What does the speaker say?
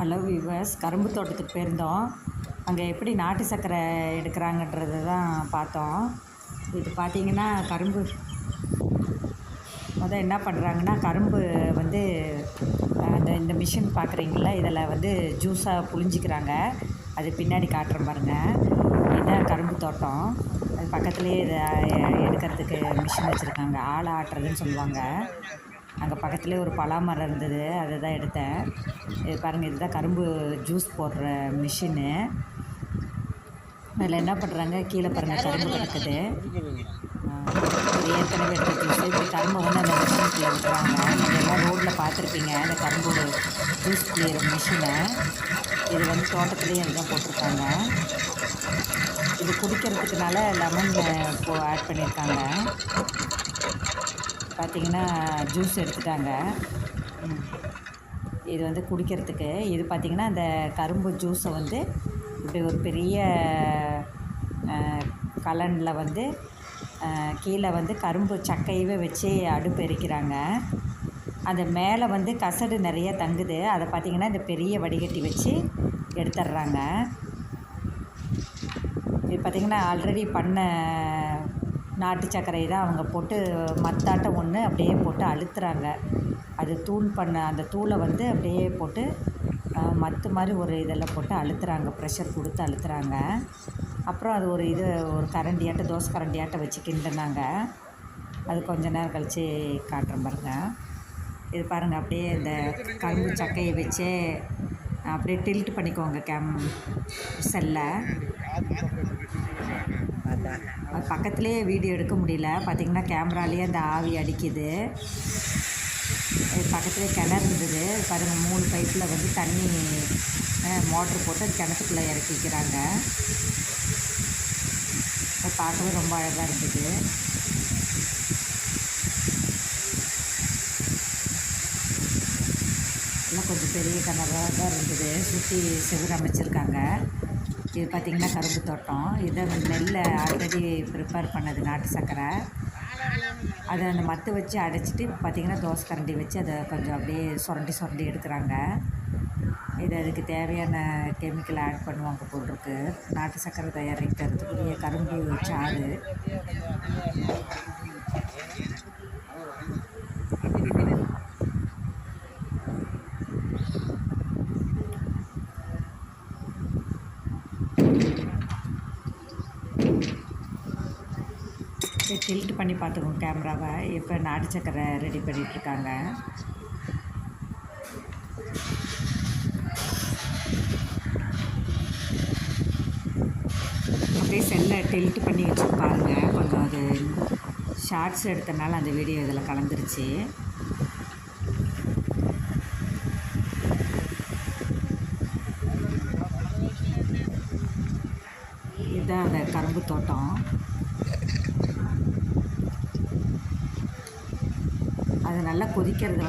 Hello viewers கரும்பு தோட்டத்துக்கு போயிருந்தோம். அங்கே எப்படி நாட்டு சர்க்கரை எடுக்கிறாங்கன்றது தான் பார்த்தோம். இது பார்த்தீங்கன்னா கரும்பு. முதல் என்ன பண்ணுறாங்கன்னா கரும்பு வந்து அந்த இந்த மிஷின் பார்க்குறீங்களா இதில் வந்து ஜூஸாக புழிஞ்சிக்கிறாங்க. அது பின்னாடி காட்டுற பாருங்கள் இதுதான் கரும்பு தோட்டம். அது பக்கத்துலேயே இதை எடுக்கிறதுக்கு மிஷின் வச்சுருக்காங்க. ஆளை ஆட்டுறதுன்னு சொல்லுவாங்க. அங்கே பக்கத்துலேயே ஒரு பலா மரம் இருந்தது. அதை தான் எடுத்தேன். இது பாருங்கள் இதுதான் கரும்பு ஜூஸ் போடுற மிஷினு அதில் என்ன பண்ணுறாங்க கீழே பாருங்கள் கரும்பு கிடக்குது. ஏற்கனவே எடுத்து ஜூஸ் இப்போ கரும்பை வந்து அந்த மிஷினுக்குள்ளே விட்டுறாங்க. நீங்கள் எல்லாம் ரோட்டில் பார்த்துருப்பீங்க அந்த கரும்பு ஜூஸ் புளியிற மிஷினை இது வந்து தோட்டத்துலேயும் இதுதான் போட்டிருக்காங்க. இது குடிக்கிறதுக்குனால லெமன் இப்போ ஆட் பண்ணியிருக்காங்க. பார்த்திங்கன்னா ஜூஸ் எடுத்துட்டாங்க. இது வந்து குடிக்கிறதுக்கு. இது பார்த்திங்கன்னா அந்த கரும்பு ஜூஸை வந்து இப்படி ஒரு பெரிய கலனில் வந்து கீழே வந்து கரும்பு சக்கையவே வச்சு அடுப்பு எரிக்கிறாங்க. அந்த மேலே வந்து கசடு நிறைய தங்குது. அதை பார்த்திங்கன்னா இந்த பெரிய வடிகட்டி வச்சு எடுத்துடுறாங்க. இது பார்த்திங்கன்னா ஆல்ரெடி பண்ண நாட்டு சர்க்கரை தான் அவங்க போட்டு மத்தாட்டம் ஒன்று அப்படியே போட்டு அழுத்துறாங்க. அது தூள் பண்ண அந்த தூளை வந்து அப்படியே போட்டு மத்து மாதிரி ஒரு இதெல்லாம் போட்டு அழுத்துறாங்க. ப்ரெஷர் கொடுத்து அழுத்துறாங்க. அப்புறம் அது ஒரு இது ஒரு கரண்டியாட்ட தோசை கரண்டியாட்ட வச்சு கிண்டுனாங்க. அது கொஞ்ச நேரம் கழித்து காட்டுறேன் பாருங்க. இது பாருங்கள் அப்படியே இந்த கரும்பு சக்கையை வச்சே அப்படியே டில்ட் பண்ணிக்கோங்க கேம் செல்லை அது பக்கத்துலேயே வீடியோ எடுக்க முடியல. பார்த்தீங்கன்னா கேமராலேயே அந்த ஆவி அடிக்குது. பக்கத்துலேயே கிணறு இருந்தது. பாருங்கள் மூணு பைப்பில் வந்து தண்ணி மோட்ரு போட்டு அது கிணத்துக்குள்ளே இறக்கி வைக்கிறாங்க. அது பார்க்கவே ரொம்ப அழகாக இருந்தது. எல்லாம் கொஞ்சம் பெரிய கிணறாக தான் இருந்தது. சுற்றி செவுரு அமைச்சிருக்காங்க. இது பார்த்திங்கன்னா கரும்பு தோட்டம். இதை நெல்லை ஆல்ரெடி ப்ரிப்பேர் பண்ணது நாட்டு சர்க்கரை அதை அந்த மத்து வச்சு அடைச்சிட்டு பார்த்திங்கன்னா தோசை கரண்டி வச்சு அதை கொஞ்சம் அப்படியே சுரண்டி சுரண்டி எடுக்கிறாங்க. இது அதுக்கு தேவையான கெமிக்கல் ஆட் பண்ணுவாங்க போட்டிருக்கு நாட்டு சர்க்கரை தயாரிக்கிறதுக்குரிய கரும்பு சாறு. டில்ட் பண்ணி பார்த்துக்கோங்க கேமராவை. இப்போ நாட்டு சக்கரை ரெடி பண்ணிகிட்ருக்காங்க அப்படியே செல்லை டில்ட் பண்ணி வச்சு கொஞ்சம் அது ஷார்ட்ஸ் எடுத்தனால அந்த வீடியோ இதில் கலந்துருச்சு. இதுதான் அந்த கரும்பு தோட்டம். அது நல்லா கொதிக்கிறது வந்து